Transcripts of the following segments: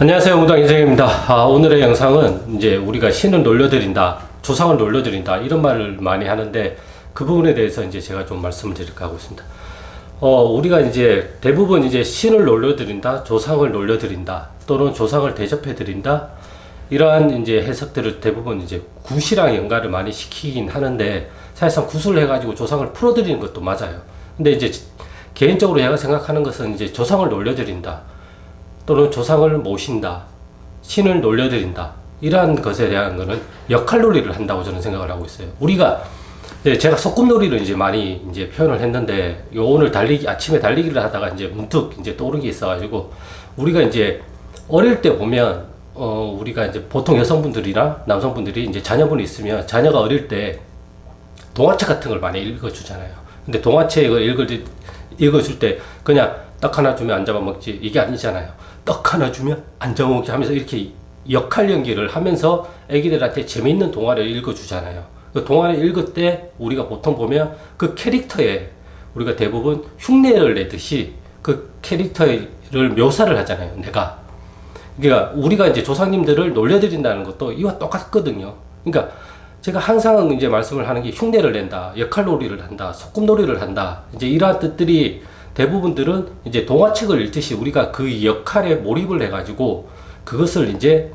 안녕하세요 무당 인생입니다. 아, 오늘의 영상은 이제 우리가 신을 놀려드린다, 조상을 놀려드린다 이런 말을 많이 하는데 그 부분에 대해서 이제 제가 좀 말씀을 드릴까 하고 있습니다. 어, 우리가 이제 대부분 이제 신을 놀려드린다, 조상을 놀려드린다, 또는 조상을 대접해드린다 이러한 이제 해석들을 대부분 이제 굿이랑 연관을 많이 시키긴 하는데 사실상 굿을 해가지고 조상을 풀어드리는 것도 맞아요. 근데 이제 개인적으로 제가 생각하는 것은 이제 조상을 놀려드린다. 또는 조상을 모신다, 신을 놀려드린다 이러한 것에 대한 거는 역할놀이를 한다고 저는 생각을 하고 있어요. 우리가 제가 소꿉놀이를 이제 많이 이제 표현을 했는데 요 오늘 달리기 아침에 달리기를 하다가 이제 문득 이제 떠오른 게 있어가지고 우리가 이제 어릴 때 보면 어 우리가 이제 보통 여성분들이나 남성분들이 이제 자녀분이 있으면 자녀가 어릴 때 동화책 같은 걸 많이 읽어주잖아요. 근데 동화책을 읽을 읽어줄 때 그냥 떡 하나 주면 안 잡아먹지 이게 아니잖아요. 떡 하나 주면 안 잡아먹지 하면서 이렇게 역할 연기를 하면서 애기들한테 재미있는 동화를 읽어주잖아요. 그 동화를 읽을 때 우리가 보통 보면 그 캐릭터에 우리가 대부분 흉내를 내듯이 그 캐릭터를 묘사를 하잖아요. 내가. 그러니까 우리가 이제 조상님들을 놀려드린다는 것도 이와 똑같거든요. 그러니까 제가 항상 이제 말씀을 하는 게 흉내를 낸다, 역할놀이를 한다, 소꿉놀이를 한다. 이제 이러한 뜻들이 대부분들은 이제 동화책을 읽듯이 우리가 그 역할에 몰입을 해가지고 그것을 이제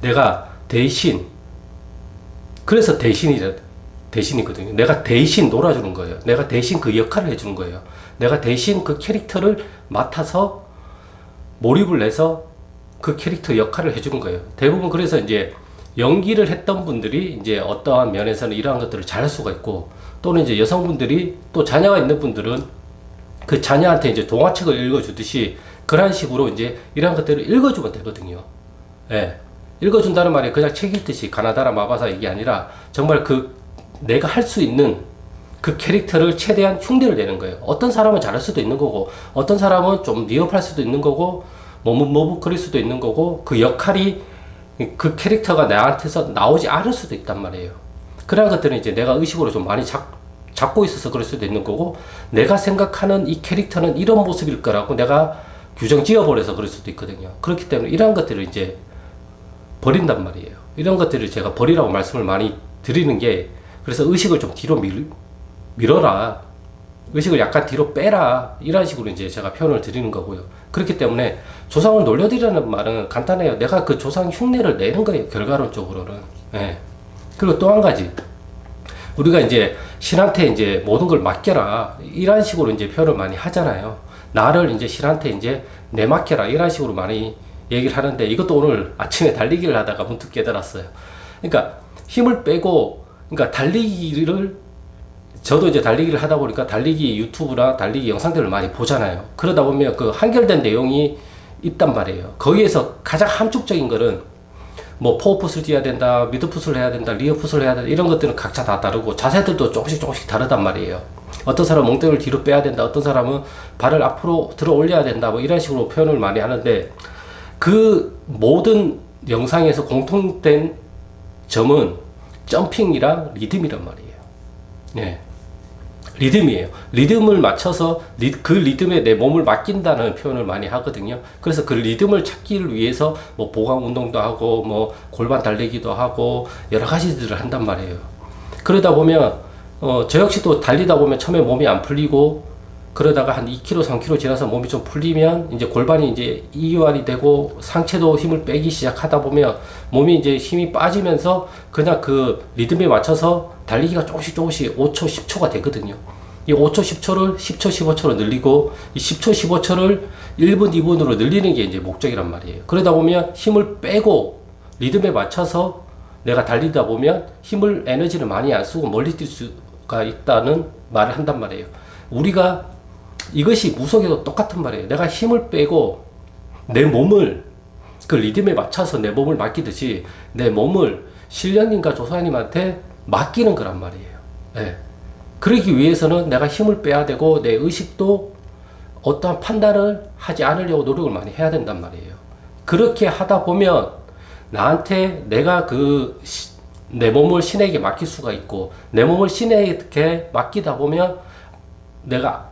내가 대신 그래서 대신이라 대신이거든요. 내가 대신 놀아주는 거예요. 내가 대신 그 역할을 해주는 거예요. 내가 대신 그 캐릭터를 맡아서 몰입을 해서 그 캐릭터 역할을 해주는 거예요. 대부분 그래서 이제 연기를 했던 분들이 이제 어떠한 면에서는 이러한 것들을 잘할 수가 있고 또는 이제 여성분들이 또 자녀가 있는 분들은 그 자녀한테 이제 동화책을 읽어주듯이 그런 식으로 이제 이러한 것들을 읽어주면 되거든요. 예. 읽어준다는 말이 그냥 책 읽듯이 가나다라 마바사 이게 아니라 정말 그 내가 할 수 있는 그 캐릭터를 최대한 흉내를 내는 거예요. 어떤 사람은 잘할 수도 있는 거고, 어떤 사람은 좀 니업할 수도 있는 거고, 머뭇머뭇거릴 수도 있는 거고, 그 역할이 그 캐릭터가 나한테서 나오지 않을 수도 있단 말이에요. 그런 것들은 이제 내가 의식으로 좀 많이 잡, 잡고 있어서 그럴 수도 있는 거고, 내가 생각하는 이 캐릭터는 이런 모습일 거라고 내가 규정 지어버려서 그럴 수도 있거든요. 그렇기 때문에 이런 것들을 이제 버린단 말이에요. 이런 것들을 제가 버리라고 말씀을 많이 드리는 게, 그래서 의식을 좀 뒤로 밀, 밀어라. 의식을 약간 뒤로 빼라. 이런 식으로 이제 제가 표현을 드리는 거고요. 그렇기 때문에 조상을 놀려드리라는 말은 간단해요. 내가 그 조상 흉내를 내는 거예요. 결과론적으로는. 예. 그리고 또 한 가지. 우리가 이제 신한테 이제 모든 걸 맡겨라. 이런 식으로 이제 표현을 많이 하잖아요. 나를 이제 신한테 이제 내맡겨라. 이런 식으로 많이 얘기를 하는데 이것도 오늘 아침에 달리기를 하다가 문득 깨달았어요. 그러니까 힘을 빼고, 그러니까 달리기를 저도 이제 달리기를 하다 보니까 달리기 유튜브나 달리기 영상들을 많이 보잖아요. 그러다 보면 그 한결된 내용이 있단 말이에요. 거기에서 가장 함축적인 거는 뭐 포어풋을 뛰어야 된다, 미드풋을 해야 된다, 리어풋을 해야 된다 이런 것들은 각자 다 다르고 자세들도 조금씩 조금씩 다르단 말이에요. 어떤 사람은 엉덩이를 뒤로 빼야 된다, 어떤 사람은 발을 앞으로 들어 올려야 된다, 뭐 이런 식으로 표현을 많이 하는데 그 모든 영상에서 공통된 점은 점핑이랑 리듬이란 말이에요. 네. 리듬이에요. 리듬을 맞춰서 리, 그 리듬에 내 몸을 맡긴다는 표현을 많이 하거든요. 그래서 그 리듬을 찾기를 위해서 뭐 보강 운동도 하고 뭐 골반 달리기도 하고 여러 가지들을 한단 말이에요. 그러다 보면 어, 저 역시도 달리다 보면 처음에 몸이 안 풀리고 그러다가 한 2km, 3km 지나서 몸이 좀 풀리면 이제 골반이 이제 이완이 되고 상체도 힘을 빼기 시작하다 보면 몸이 이제 힘이 빠지면서 그냥 그 리듬에 맞춰서 달리기가 조금씩 조금씩 5초, 10초가 되거든요. 이 5초, 10초를 10초, 15초로 늘리고 이 10초, 15초를 1분, 2분으로 늘리는 게 이제 목적이란 말이에요. 그러다 보면 힘을 빼고 리듬에 맞춰서 내가 달리다 보면 힘을 에너지를 많이 안 쓰고 멀리 뛸 수가 있다는 말을 한단 말이에요. 우리가 이것이 무속에도 똑같은 말이에요. 내가 힘을 빼고 내 몸을 그 리듬에 맞춰서 내 몸을 맡기듯이 내 몸을 신령님과 조사님한테 맡기는 거란 말이에요. 예. 그러기 위해서는 내가 힘을 빼야 되고 내 의식도 어떠한 판단을 하지 않으려고 노력을 많이 해야 된단 말이에요. 그렇게 하다 보면 나한테 내가 그 내 몸을 신에게 맡길 수가 있고 내 몸을 신에게 맡기다 보면 내가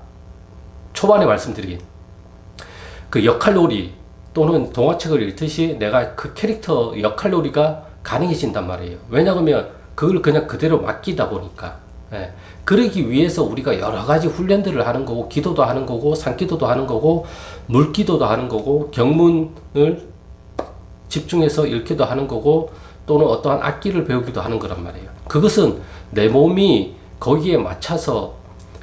초반에 말씀드린 그 역할놀이 또는 동화책을 읽듯이 내가 그 캐릭터 역할놀이가 가능해진단 말이에요. 왜냐하면 그걸 그냥 그대로 맡기다 보니까. 예. 그러기 위해서 우리가 여러 가지 훈련들을 하는 거고, 기도도 하는 거고, 산기도도 하는 거고, 물기도도 하는 거고, 경문을 집중해서 읽기도 하는 거고, 또는 어떠한 악기를 배우기도 하는 거란 말이에요. 그것은 내 몸이 거기에 맞춰서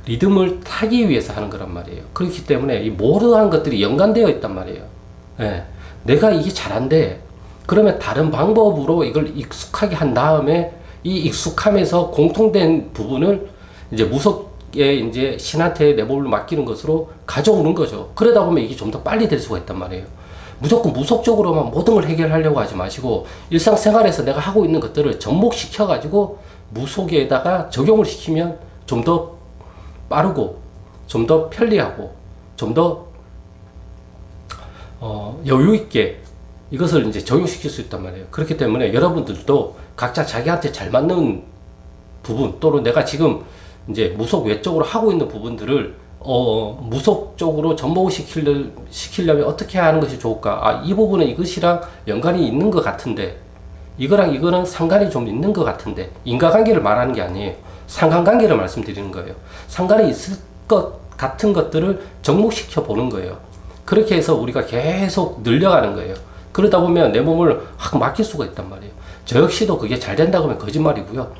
리듬을 타기 위해서 하는 거란 말이에요. 그렇기 때문에 이 모든 것들이 연관되어 있단 말이에요. 예. 내가 이게 잘안 돼. 그러면 다른 방법으로 이걸 익숙하게 한 다음에 이 익숙함에서 공통된 부분을 이제 무섭게 이제 신한테 내 몸을 맡기는 것으로 가져오는 거죠. 그러다 보면 이게 좀 더 빨리 될 수가 있단 말이에요. 무조건 무속적으로만 모든 걸 해결하려고 하지 마시고 일상생활에서 내가 하고 있는 것들을 접목시켜 가지고 무속에다가 적용을 시키면 좀더 빠르고 좀 더 편리하고 좀더 어, 여유 있게 이것을 이제 적용시킬 수 있단 말이에요. 그렇기 때문에 여러분들도 각자 자기한테 잘 맞는 부분 또는 내가 지금 이제 무속 외적으로 하고 있는 부분들을 어, 무속 쪽으로 접목을 시키려, 시키려면 어떻게 하는 것이 좋을까? 아, 이 부분은 이것이랑 연관이 있는 것 같은데, 이거랑 이거는 상관이 좀 있는 것 같은데, 인과관계를 말하는 게 아니에요. 상관관계를 말씀드리는 거예요. 상관이 있을 것 같은 것들을 접목시켜 보는 거예요. 그렇게 해서 우리가 계속 늘려가는 거예요. 그러다 보면 내 몸을 확 맡길 수가 있단 말이에요. 저 역시도 그게 잘 된다고 하면 거짓말이고요.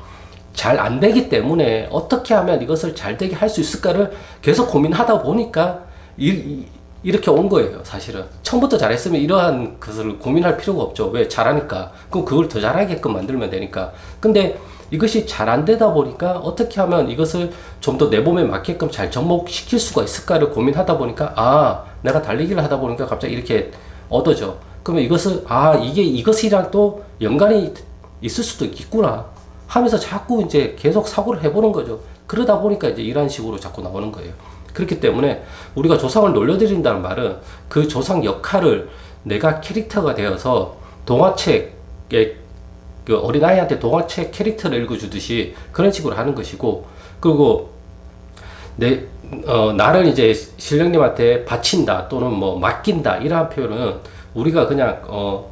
잘 안 되기 때문에 어떻게 하면 이것을 잘 되게 할 수 있을까를 계속 고민하다 보니까 이, 이렇게 온 거예요, 사실은. 처음부터 잘했으면 이러한 것을 고민할 필요가 없죠. 왜? 잘하니까. 그럼 그걸 더 잘하게끔 만들면 되니까. 근데 이것이 잘 안 되다 보니까 어떻게 하면 이것을 좀 더 내 몸에 맞게끔 잘 접목시킬 수가 있을까를 고민하다 보니까 아, 내가 달리기를 하다 보니까 갑자기 이렇게 얻어져. 그러면 이것을 아, 이게 이것이랑 또 연관이 있을 수도 있구나 하면서 자꾸 이제 계속 사고를 해보는 거죠. 그러다 보니까 이제 이런 식으로 자꾸 나오는 거예요. 그렇기 때문에 우리가 조상을 놀려드린다는 말은 그 조상 역할을 내가 캐릭터가 되어서 동화책에 그 어린아이한테 동화책 캐릭터를 읽어주듯이 그런 식으로 하는 것이고 그리고 내, 어, 나를 이제 신령님한테 바친다 또는 뭐 맡긴다 이러한 표현은 우리가 그냥 어,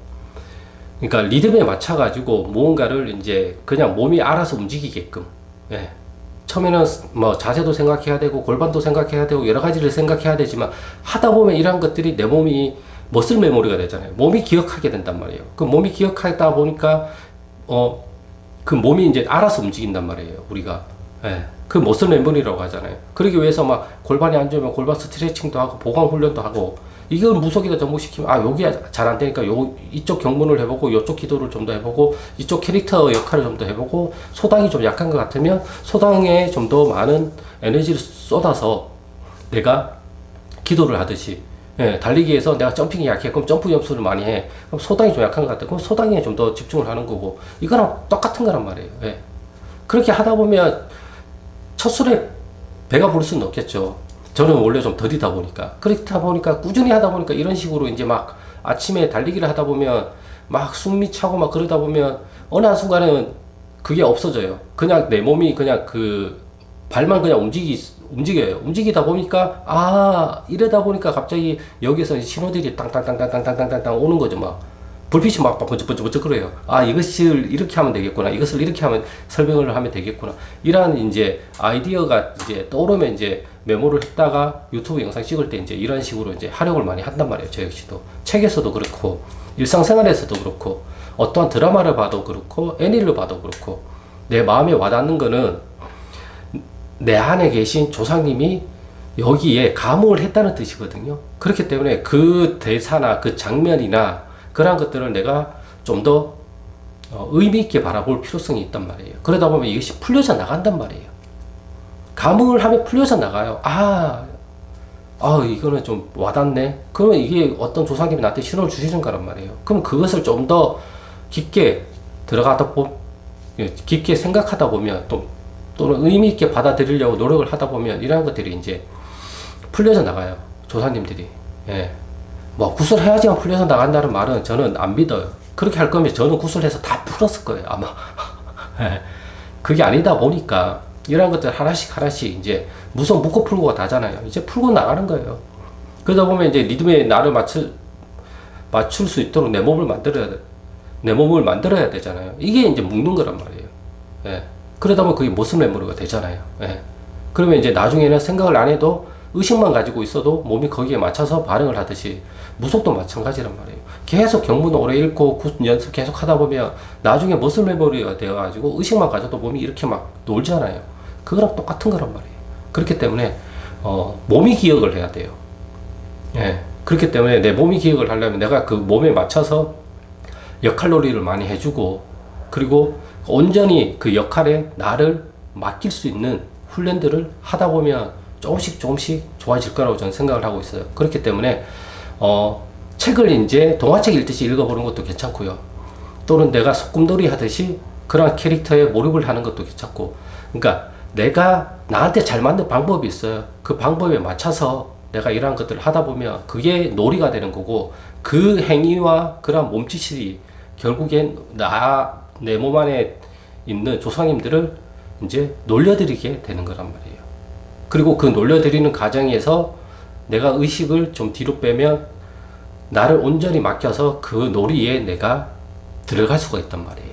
그러니까 리듬에 맞춰 가지고 무언가를 이제 그냥 몸이 알아서 움직이게끔. 예. 처음에는 뭐 자세도 생각해야 되고 골반도 생각해야 되고 여러 가지를 생각해야 되지만 하다 보면 이런 것들이 내 몸이 머슬 메모리가 되잖아요. 몸이 기억하게 된단 말이에요. 그 몸이 기억하다 보니까 어 그 몸이 이제 알아서 움직인단 말이에요. 우리가. 예. 그 머슬 메모리라고 하잖아요. 그러기 위해서 막 골반이 안 좋으면 골반 스트레칭도 하고 보강 훈련도 하고 이걸 무속에다 접목시키면 아 여기 잘 안 되니까 요 이쪽 경문을 해보고 이쪽 기도를 좀 더 해보고 이쪽 캐릭터 역할을 좀 더 해보고 소당이 좀 약한 것 같으면 소당에 좀 더 많은 에너지를 쏟아서 내가 기도를 하듯이 예, 달리기에서 내가 점핑이 약해. 그럼 점프 연습을 많이 해. 그럼 소당이 좀 약한 것 같아. 그럼 소당에 좀 더 집중을 하는 거고. 이거랑 똑같은 거란 말이에요. 예. 그렇게 하다 보면 첫 술에 배가 부를 수는 없겠죠 저는 원래 좀 더디다 보니까 그렇다 보니까 꾸준히 하다 보니까 이런 식으로 이제 막 아침에 달리기를 하다 보면 막 숨이 차고 막 그러다 보면 어느 한 순간에는 그게 없어져요. 그냥 내 몸이 그냥 그 발만 그냥 움직이 움직여요. 움직이다 보니까 아 이러다 보니까 갑자기 여기서 신호들이 땅땅땅땅땅땅땅땅 오는 거죠 막. 불빛이 막 번쩍번쩍번쩍 그래요. 아, 이것을 이렇게 하면 되겠구나. 이것을 이렇게 하면 설명을 하면 되겠구나. 이러한 이제 아이디어가 이제 떠오르면 이제 메모를 했다가 유튜브 영상 찍을 때 이제 이런 식으로 이제 활용을 많이 한단 말이에요. 저 역시도. 책에서도 그렇고, 일상생활에서도 그렇고, 어떠한 드라마를 봐도 그렇고, 애니를 봐도 그렇고, 내 마음에 와닿는 거는 내 안에 계신 조상님이 여기에 감흥을 했다는 뜻이거든요. 그렇기 때문에 그 대사나 그 장면이나 그러한 것들을 내가 좀더 어, 의미 있게 바라볼 필요성이 있단 말이에요. 그러다 보면 이것이 풀려져 나간단 말이에요. 감흥을 하면 풀려져 나가요. 아, 아, 이거는 좀 와닿네. 그러면 이게 어떤 조상님이 나한테 신호를 주시는 거란 말이에요. 그럼 그것을 좀 더 깊게 들어가다 보, 예, 깊게 생각하다 보면 또, 또는 의미 있게 받아들이려고 노력을 하다 보면 이러한 것들이 이제 풀려져 나가요. 조상님들이. 예. 뭐 구슬해야지만 풀려서 나간다는 말은 저는 안 믿어요. 그렇게 할 거면 저는 구슬해서 다 풀었을 거예요, 아마. 예. 그게 아니다 보니까 이런 것들 하나씩 하나씩 이제 무슨 묶어 풀고가 다잖아요. 이제 풀고 나가는 거예요. 그러다 보면 이제 리듬에 나를 맞출 맞출 수 있도록 내 몸을 만들어야 돼. 내 몸을 만들어야 되잖아요. 이게 이제 묶는 거란 말이에요. 예. 그러다 보면 그게 모습 메모리가 되잖아요. 예. 그러면 이제 나중에는 생각을 안 해도 의식만 가지고 있어도 몸이 거기에 맞춰서 반응을 하듯이 무속도 마찬가지란 말이에요. 계속 경문 오래 읽고 구- 연습 계속 하다 보면 나중에 머슬 메모리가 되어가지고 의식만 가져도 몸이 이렇게 막 놀잖아요. 그거랑 똑같은 거란 말이에요. 그렇기 때문에 어, 몸이 기억을 해야 돼요. 예. 그렇기 때문에 내 몸이 기억을 하려면 내가 그 몸에 맞춰서 역할놀이를 많이 해주고 그리고 온전히 그 역할에 나를 맡길 수 있는 훈련들을 하다 보면 조금씩 조금씩 좋아질 거라고 저는 생각을 하고 있어요. 그렇기 때문에 어, 책을 이제 동화책 읽듯이 읽어보는 것도 괜찮고요. 또는 내가 소꿉놀이 하듯이 그런 캐릭터에 몰입을 하는 것도 괜찮고 그러니까 내가 나한테 잘 맞는 방법이 있어요. 그 방법에 맞춰서 내가 이러한 것들을 하다 보면 그게 놀이가 되는 거고 그 행위와 그런 몸짓이 결국엔 나 내 몸 안에 있는 조상님들을 이제 놀려드리게 되는 거란 말이에요. 그리고 그 놀려드리는 과정에서 내가 의식을 좀 뒤로 빼면 나를 온전히 맡겨서 그 놀이에 내가 들어갈 수가 있단 말이에요.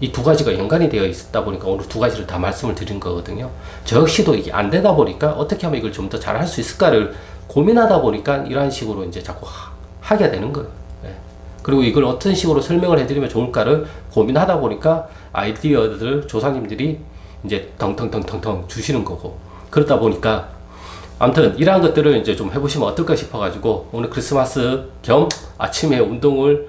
이 두 가지가 연관이 되어 있다 보니까 오늘 두 가지를 다 말씀을 드린 거거든요. 저 역시도 이게 안 되다 보니까 어떻게 하면 이걸 좀 더 잘 할 수 있을까를 고민하다 보니까 이런 식으로 이제 자꾸 하, 하게 되는 거예요. 예. 그리고 이걸 어떤 식으로 설명을 해드리면 좋을까를 고민하다 보니까 아이디어들 조상님들이 이제 덩텅텅텅텅 주시는 거고 그러다 보니까 아무튼 이러한 것들을 이제 좀 해보시면 어떨까 싶어가지고 오늘 크리스마스 겸 아침에 운동을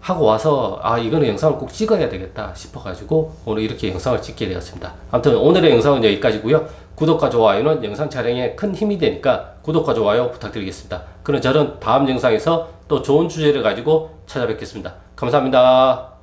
하고 와서 아 이거는 영상을 꼭 찍어야 되겠다 싶어가지고 오늘 이렇게 영상을 찍게 되었습니다. 아무튼 오늘의 영상은 여기까지고요. 구독과 좋아요는 영상 촬영에 큰 힘이 되니까 구독과 좋아요 부탁드리겠습니다. 그럼 저는 다음 영상에서 또 좋은 주제를 가지고 찾아뵙겠습니다. 감사합니다.